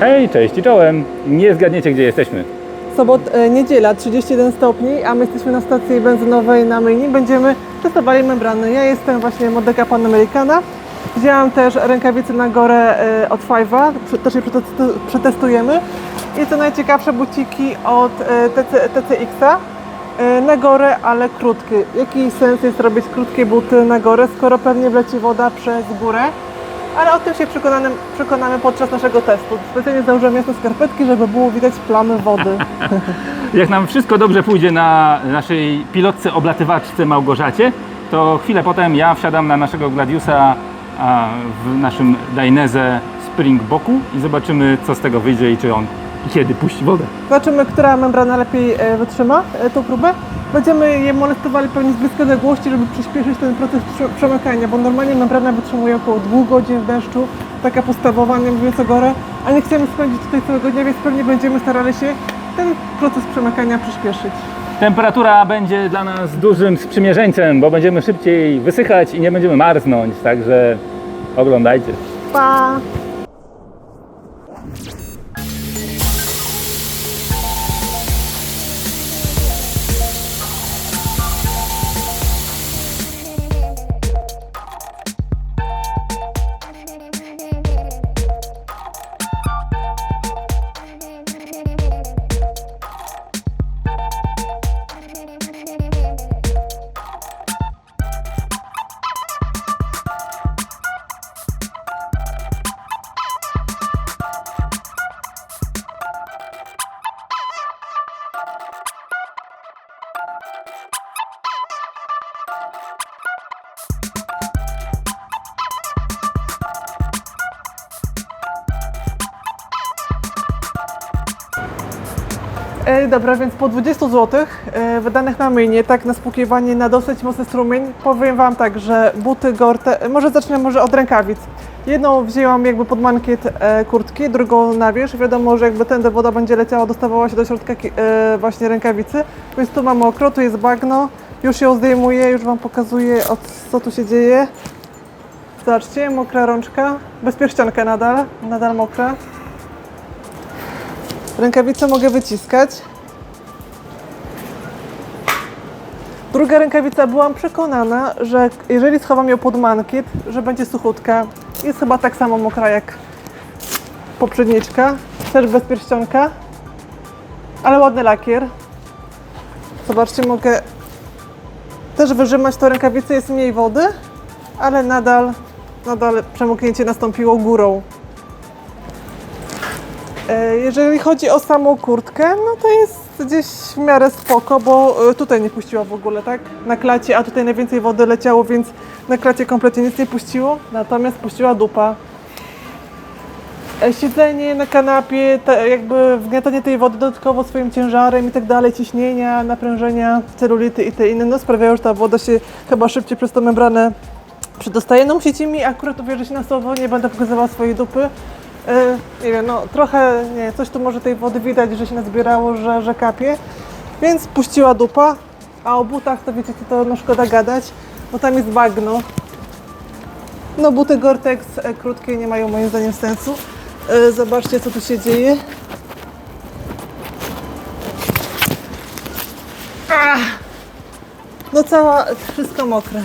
Hej, cześć i czołem. Nie zgadniecie, gdzie jesteśmy. Sobot, e, niedziela, 31 stopni, a my jesteśmy na stacji benzynowej na Myni. Będziemy testowali membrany. Ja jestem właśnie Modeka Panamericana. Wzięłam też rękawice na gorę e, od Five'a, też je przetestu- przetestujemy. I co najciekawsze, buciki od e, TC, TCX-a e, na gorę, ale krótkie. Jaki sens jest robić krótkie buty na gorę, skoro pewnie wleci woda przez górę? Ale o tym się przekonamy, przekonamy podczas naszego testu. Specjalnie założyłem jasne skarpetki, żeby było widać plamy wody. Jak nam wszystko dobrze pójdzie na naszej pilotce oblatywaczce Małgorzacie, to chwilę potem ja wsiadam na naszego Gladiusa a, w naszym Dainese Springboku i zobaczymy, co z tego wyjdzie i czy on i kiedy puści wodę. Zobaczymy, która membrana lepiej e, wytrzyma e, tą próbę. Będziemy je molestowali pewnie z bliskiej odległości, żeby przyspieszyć ten proces prze- przemykania, bo normalnie membrana wytrzymuje około 2 godzin w deszczu, taka podstawowa, nie mówiąc o gorę, a nie chcemy spędzić tutaj całego dnia, więc pewnie będziemy starali się ten proces przemykania przyspieszyć. Temperatura będzie dla nas dużym sprzymierzeńcem, bo będziemy szybciej wysychać i nie będziemy marznąć, także oglądajcie. Pa! Dobra, więc po 20 zł e, wydanych na myjnie, tak na spłukiwanie na dosyć mocny strumień, powiem Wam tak, że buty Gorte, e, może zacznę może od rękawic. Jedną wzięłam jakby pod mankiet e, kurtki, drugą na wierzch. Wiadomo, że jakby tędy woda będzie leciała, dostawała się do środka właśnie rękawicy. Więc tu mam mokro, tu jest bagno. Już ją zdejmuję, już Wam pokazuję co tu się dzieje. Zobaczcie, mokra rączka, bez nadal, nadal mokra. Rękawicę mogę wyciskać. Druga rękawica byłam przekonana, że jeżeli schowam ją pod mankiet, że będzie suchutka. Jest chyba tak samo mokra jak poprzedniczka. Też bez pierścionka. Ale ładny lakier. Zobaczcie, mogę też wyrzymać tą rękawicę, jest mniej wody, ale nadal, nadal przemoknięcie nastąpiło górą. E, Jeżeli chodzi o samą kurtkę, no to jest gdzieś w miarę spoko, bo e, tutaj nie puściła w ogóle, tak? Na klacie, a tutaj najwięcej wody leciało, więc na klacie kompletnie nic nie puściło, natomiast puściła dupa. E, Siedzenie na kanapie, jakby wgniatanie tej wody dodatkowo swoim ciężarem i tak dalej, ciśnienia, naprężenia, celulity i te inne, no sprawiają, że ta woda się chyba szybciej przez tą membranę przedostaje. No musicie mi akurat uwierzyć na słowo, nie będę pokazywała swojej dupy. E, nie wiem, no trochę, nie, coś tu może tej wody widać, że się nazbierało, że, że kapie. Więc puściła dupa, a o butach to wiecie, to, no szkoda gadać, bo tam jest bagno. No buty Gore-Tex e, krótkie nie mają moim zdaniem sensu. E, zobaczcie co tu się dzieje. Ach! No cała, wszystko mokre.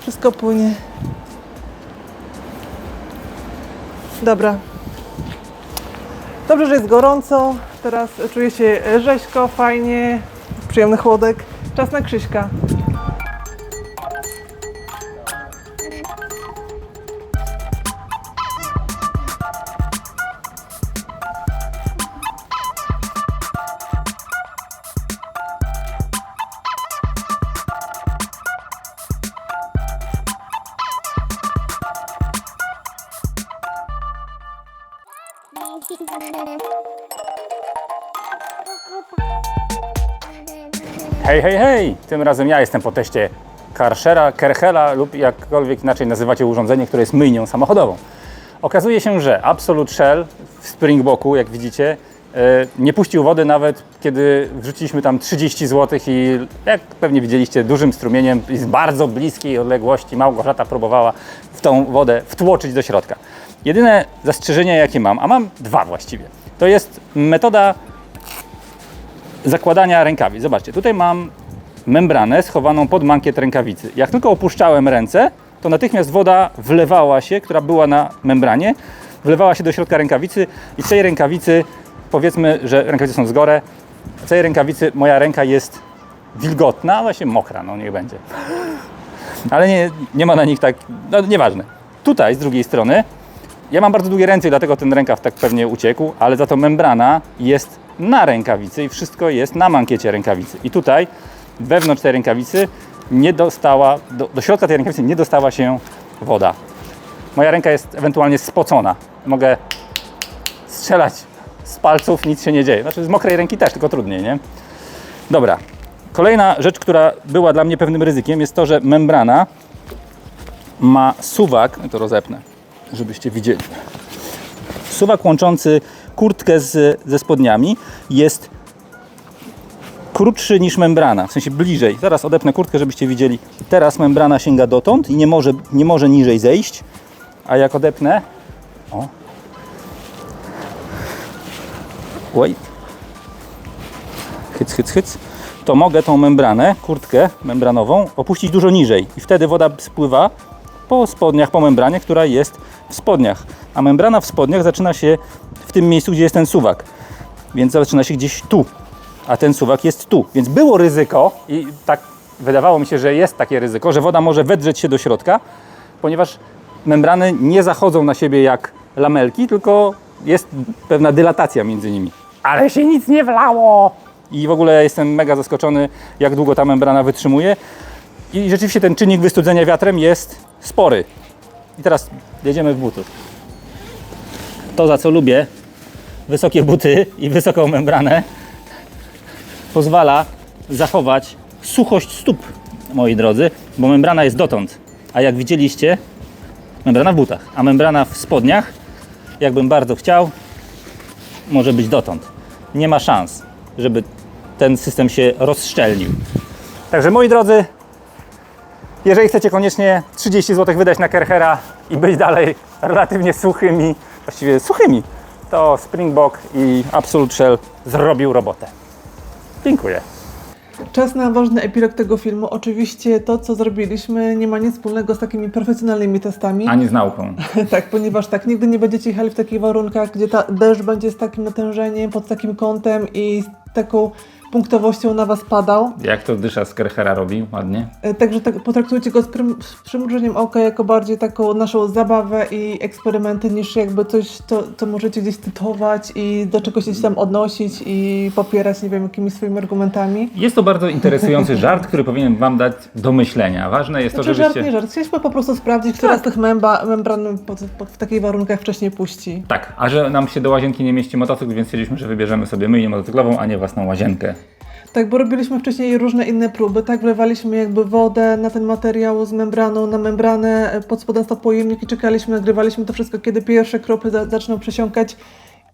Wszystko płynie. Dobra. Dobrze, że jest gorąco. Teraz czuję się rzeźko, fajnie, przyjemny chłodek. Czas na Krzyśka. Hej, hej, hej! Tym razem ja jestem po teście Karshera, Kerchela lub jakkolwiek inaczej nazywacie urządzenie, które jest myjnią samochodową. Okazuje się, że Absolute Shell w Springboku, jak widzicie, e, nie puścił wody nawet kiedy wrzuciliśmy tam 30 zł i jak pewnie widzieliście dużym strumieniem z bardzo bliskiej odległości Małgorzata próbowała w tą wodę wtłoczyć do środka. Jedyne zastrzeżenie, jakie mam, a mam dwa właściwie, to jest metoda zakładania rękawic. Zobaczcie, tutaj mam membranę schowaną pod mankiet rękawicy. Jak tylko opuszczałem ręce, to natychmiast woda wlewała się, która była na membranie, wlewała się do środka rękawicy i z tej rękawicy, powiedzmy, że rękawice są z góry, z tej rękawicy moja ręka jest wilgotna, a właśnie mokra, no niech będzie. Ale nie, nie ma na nich tak, no nieważne. Tutaj z drugiej strony, ja mam bardzo długie ręce i dlatego ten rękaw tak pewnie uciekł, ale za to membrana jest na rękawicy i wszystko jest na mankiecie rękawicy. I tutaj wewnątrz tej rękawicy nie dostała, do, do środka tej rękawicy nie dostała się woda. Moja ręka jest ewentualnie spocona. Mogę strzelać z palców, nic się nie dzieje. Znaczy z mokrej ręki też, tylko trudniej, nie? Dobra. Kolejna rzecz, która była dla mnie pewnym ryzykiem, jest to, że membrana ma suwak, to rozepnę, żebyście widzieli. Suwak łączący kurtkę z, ze spodniami jest krótszy niż membrana, w sensie bliżej. Zaraz odepnę kurtkę, żebyście widzieli. Teraz membrana sięga dotąd i nie może, nie może niżej zejść, a jak odepnę, o, Oj. Hyc, hyc, hyc. To mogę tą membranę, kurtkę membranową opuścić dużo niżej i wtedy woda spływa po spodniach, po membranie, która jest w spodniach. A membrana w spodniach zaczyna się w tym miejscu, gdzie jest ten suwak. Więc zaczyna się gdzieś tu, a ten suwak jest tu. Więc było ryzyko i tak wydawało mi się, że jest takie ryzyko, że woda może wedrzeć się do środka, ponieważ membrany nie zachodzą na siebie jak lamelki, tylko jest pewna dylatacja między nimi. Ale się nic nie wlało! I w ogóle jestem mega zaskoczony, jak długo ta membrana wytrzymuje. I rzeczywiście ten czynnik wystudzenia wiatrem jest spory. I teraz jedziemy w butów. To, za co lubię, wysokie buty i wysoką membranę, pozwala zachować suchość stóp, moi drodzy, bo membrana jest dotąd. A jak widzieliście, membrana w butach, a membrana w spodniach, jakbym bardzo chciał, może być dotąd. Nie ma szans, żeby ten system się rozszczelnił. Także moi drodzy, jeżeli chcecie koniecznie 30 zł wydać na Kerchera i być dalej relatywnie suchymi, właściwie suchymi, to Springbok i Absolute Shell zrobił robotę. Dziękuję. Czas na ważny epilog tego filmu. Oczywiście to, co zrobiliśmy, nie ma nic wspólnego z takimi profesjonalnymi testami. Ani z nauką. Tak, ponieważ tak, nigdy nie będziecie jechali w takich warunkach, gdzie ta deszcz będzie z takim natężeniem, pod takim kątem i z taką punktowością na Was padał. Jak to dysza z Kerchera robi ładnie? E, Także tak, potraktujcie go z, prym, z przymrużeniem oka jako bardziej taką naszą zabawę i eksperymenty, niż jakby coś, to, co możecie gdzieś cytować i do czegoś się gdzieś tam odnosić i popierać, nie wiem, jakimiś swoimi argumentami. Jest to bardzo interesujący żart, który powinien Wam dać do myślenia. Ważne jest to, Znaczy żart, żebyście... nie żart. Chcieliśmy po prostu sprawdzić, która z tych memba, membran w takich warunkach wcześniej puści. Tak, a że nam się do łazienki nie mieści motocykl, więc stwierdziliśmy, że wybierzemy sobie myjnię motocyklową, a nie własną łazienkę. Tak, bo robiliśmy wcześniej różne inne próby, tak? Wlewaliśmy jakby wodę na ten materiał z membraną, na membranę, e, pod spodem stał pojemnik i czekaliśmy, nagrywaliśmy to wszystko, kiedy pierwsze krople za, zaczną przesiąkać.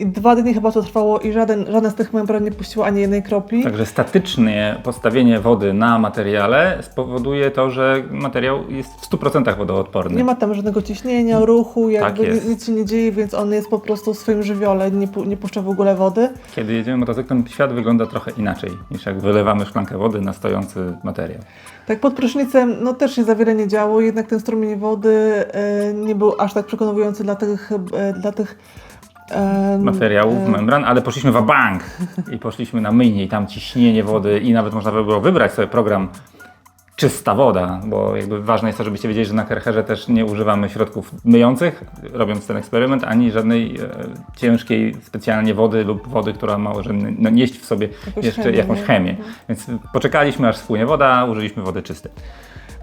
I dwa dni chyba to trwało i żaden, żadna z tych membran nie puściła ani jednej kropli. Także statyczne postawienie wody na materiale spowoduje to, że materiał jest w 100% wodoodporny. Nie ma tam żadnego ciśnienia, ruchu, jakby Tak nic się nie dzieje, więc on jest po prostu w swoim żywiole, nie, pu- nie puszcza w ogóle wody. Kiedy jedziemy motocyklem, świat wygląda trochę inaczej, niż jak wylewamy szklankę wody na stojący materiał. Tak, pod prysznicem no też się za wiele nie działo, jednak ten strumień wody e, nie był aż tak przekonujący dla tych, e, dla tych Materiałów, e, membran, ale poszliśmy w bank i poszliśmy na myjnie i tam ciśnienie wody i nawet można by było wybrać sobie program czysta woda, bo jakby ważne jest to, żebyście wiedzieli, że na Kercherze też nie używamy środków myjących, robiąc ten eksperyment, ani żadnej e, ciężkiej specjalnie wody lub wody, która może n- no, nieść w sobie jeszcze chemię, jakąś nie? chemię. Więc poczekaliśmy aż spłynie woda, użyliśmy wody czystej.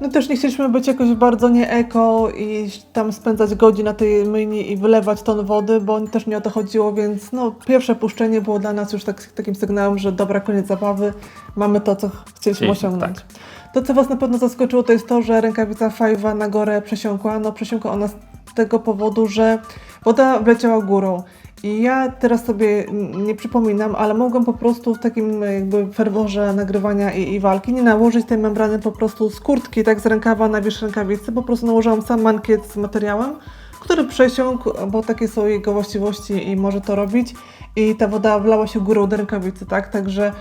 No też nie chcieliśmy być jakoś bardzo nie eko i tam spędzać godzin na tej myjni i wylewać ton wody, bo też nie o to chodziło, więc no pierwsze puszczenie było dla nas już tak, takim sygnałem, że dobra, koniec zabawy, mamy to, co chcieliśmy Chcieliśmy, osiągnąć. tak. To, co Was na pewno zaskoczyło, to jest to, że rękawica Five'a na górę przesiąkła. No przesiąkła ona z tego powodu, że woda wleciała górą. I ja teraz sobie nie przypominam, ale mogłam po prostu w takim jakby ferworze nagrywania i, i walki nie nałożyć tej membrany po prostu z kurtki, tak z rękawa na wierzch rękawicy. Po prostu nałożyłam sam mankiet z materiałem, który przesiąkł, bo takie są jego właściwości i może to robić. I ta woda wlała się górą do rękawicy, tak? Także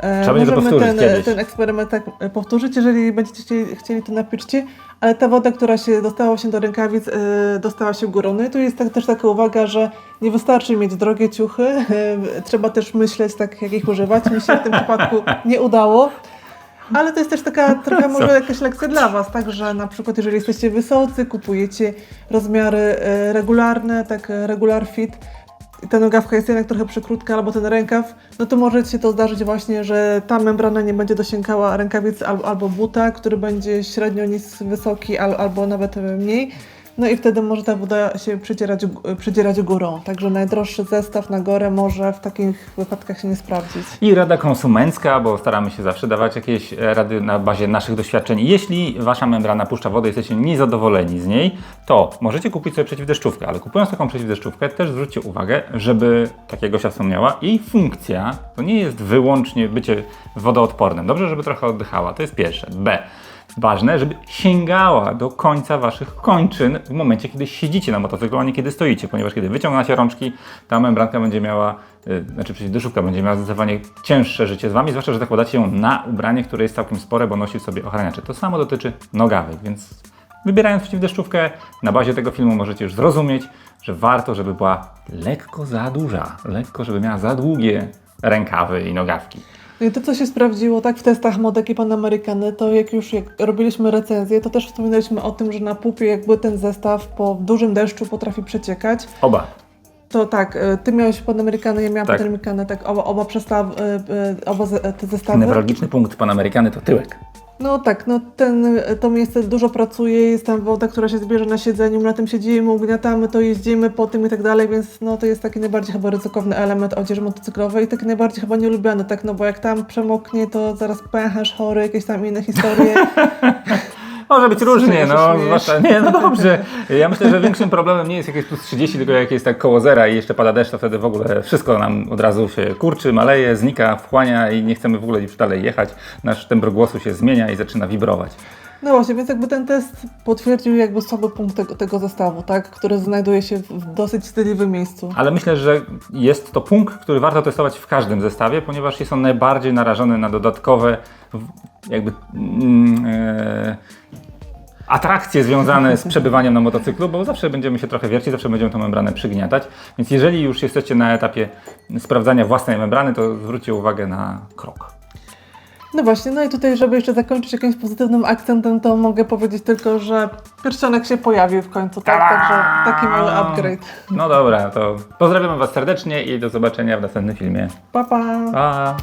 Trzeba będzie to możemy ten, powtórzyć kiedyś. ten eksperyment tak e, powtórzyć, jeżeli będziecie chcieli, to napiszcie. Ale ta woda, która się dostała się do rękawic, e, dostała się górą. No i tu jest tak, też taka uwaga, że nie wystarczy mieć drogie ciuchy, e, trzeba też myśleć tak, jak ich używać. Mi się w tym przypadku nie udało. Ale to jest też taka trochę może jakaś lekcja dla Was, tak, że na przykład jeżeli jesteście wysocy, kupujecie rozmiary e, regularne, tak e, regular fit, ta nogawka jest jednak trochę przykrótka, albo ten rękaw, no to może się to zdarzyć właśnie, że ta membrana nie będzie dosięgała rękawicy albo, albo buta, który będzie średnio nis wysoki, al, albo nawet e, mniej. No i wtedy może ta woda się przedzierać, przedzierać górą. Także najdroższy zestaw na górę może w takich wypadkach się nie sprawdzić. I rada konsumencka, bo staramy się zawsze dawać jakieś e, rady na bazie naszych doświadczeń. Jeśli wasza membrana puszcza wodę, jesteście niezadowoleni z niej, to możecie kupić sobie przeciwdeszczówkę, ale kupując taką przeciwdeszczówkę też zwróćcie uwagę, żeby, tak jak Gosia wspomniała, jej funkcja to nie jest wyłącznie bycie wodoodpornym. Dobrze, żeby trochę oddychała, to jest pierwsze. B. Ważne, żeby sięgała do końca waszych kończyn w momencie, kiedy siedzicie na motocyklu, a nie kiedy stoicie, ponieważ kiedy wyciągnacie rączki, ta membranka będzie miała, y, znaczy przeciwdeszówka będzie miała zdecydowanie cięższe życie z wami, zwłaszcza, że zakładacie ją na ubranie, które jest całkiem spore, bo nosi w sobie ochraniacze. To samo dotyczy nogawek, więc wybierając przeciwdeszczówkę, na bazie tego filmu możecie już zrozumieć, że warto, żeby była lekko za duża, lekko, żeby miała za długie rękawy i nogawki. No i to, co się sprawdziło tak w testach Modek i Panamerykany, to jak już jak robiliśmy recenzję, to też wspominaliśmy o tym, że na pupie jakby ten zestaw po dużym deszczu potrafi przeciekać. Oba. To tak, y, ty miałeś Panamerykany, ja miałam Tak. Panamerykany, tak oba, oba, y, y, oba te zestawy. Newralgiczny punkt Panamerykany to tyłek. No tak, no ten, to miejsce dużo pracuje, jest tam woda, która się zbierze na siedzeniu, na tym siedzimy, ugniatamy to, jeździmy po tym i tak dalej, więc no to jest taki najbardziej chyba ryzykowny element odzieży motocyklowej i taki najbardziej chyba nielubiany, tak, no bo jak tam przemoknie, to zaraz pęcherz chory, jakieś tam inne historie. Może być różnie, no. Zwłaszcza, nie, no dobrze. Ja myślę, że większym problemem nie jest jakieś plus 30, tylko jak jest tak koło zera i jeszcze pada deszcz, to wtedy w ogóle wszystko nam od razu się kurczy, maleje, znika, wchłania i nie chcemy w ogóle już dalej jechać. Nasz tembr głosu się zmienia i zaczyna wibrować. No właśnie, więc jakby ten test potwierdził jakby słaby punkt tego, tego zestawu, tak, który znajduje się w dosyć wstydliwym miejscu. Ale myślę, że jest to punkt, który warto testować w każdym zestawie, ponieważ jest on najbardziej narażony na dodatkowe jakby e, atrakcje związane z przebywaniem na motocyklu, bo zawsze będziemy się trochę wiercić, zawsze będziemy tą membranę przygniatać. Więc jeżeli już jesteście na etapie sprawdzania własnej membrany, to zwróćcie uwagę na krok. No właśnie, no i tutaj, żeby jeszcze zakończyć jakimś pozytywnym akcentem, to mogę powiedzieć tylko, że pierścionek się pojawił w końcu, tak? Także taki mały upgrade. No dobra, to pozdrawiamy Was serdecznie i do zobaczenia w następnym filmie. Pa, pa! Pa!